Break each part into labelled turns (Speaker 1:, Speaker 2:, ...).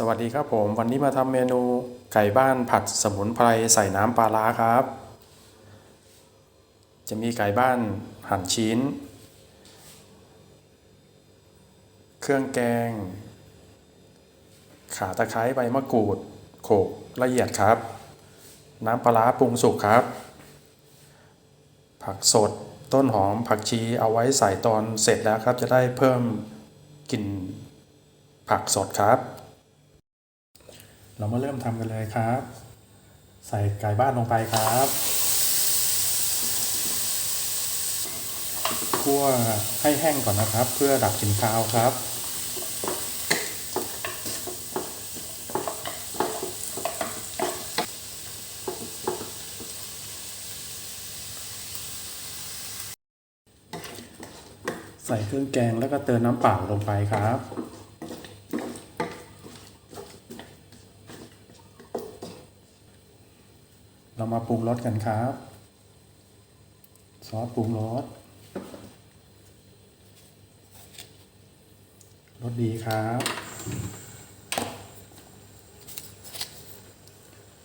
Speaker 1: สวัสดีครับผมวันนี้มาทำเมนูไก่บ้านผัดสมุนไพรใส่น้ำปลาร้าครับ จะมีไก่บ้านหั่นชิ้น เครื่องแกง ขาตะไคร้ใบมะกรูด โขลกละเอียดครับ น้ำปลาร้าปรุงสุกครับ ผักสดต้นหอมผักชีเอาไว้ใส่ตอนเสร็จแล้วครับ จะได้เพิ่มกลิ่นผักสดครับ เรามาเริ่มทำกันเลยครับ ใส่ไก่บ้านลงไปครับคั่วให้แห้งก่อนนะครับ เพื่อดับกลิ่นคาวครับ ใส่เครื่องแกงแล้วก็เติมน้ำเปล่าลงไปครับ เรามาปรุงรสกันครับ ซอสปรุงรสรสดีครับ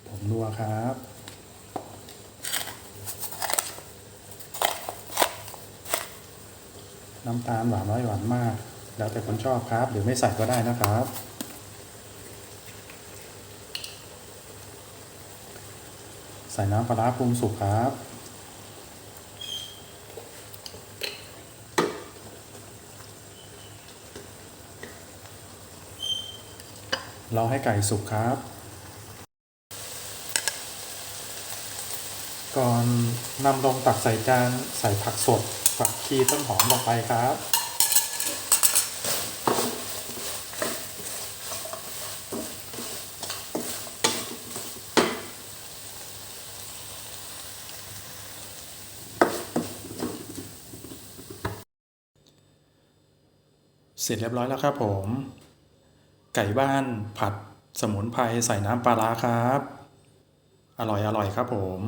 Speaker 1: ผมนัวครับน้ำตาลหวานน้อยหวานมาก แล้วแต่คนชอบครับ หรือไม่ใส่ก็ได้นะครับ ใส่น้ำปลาปรุงสุกครับรอให้ไก่สุกครับ ก่อนนำลงตักใส่จานใส่ผักสดผักชีต้นหอมลงไปครับ เสร็จเรียบร้อยแล้วครับผม ไก่บ้านผัดสมุนไพรใส่น้ำปลาร้าครับ อร่อยอร่อยครับผม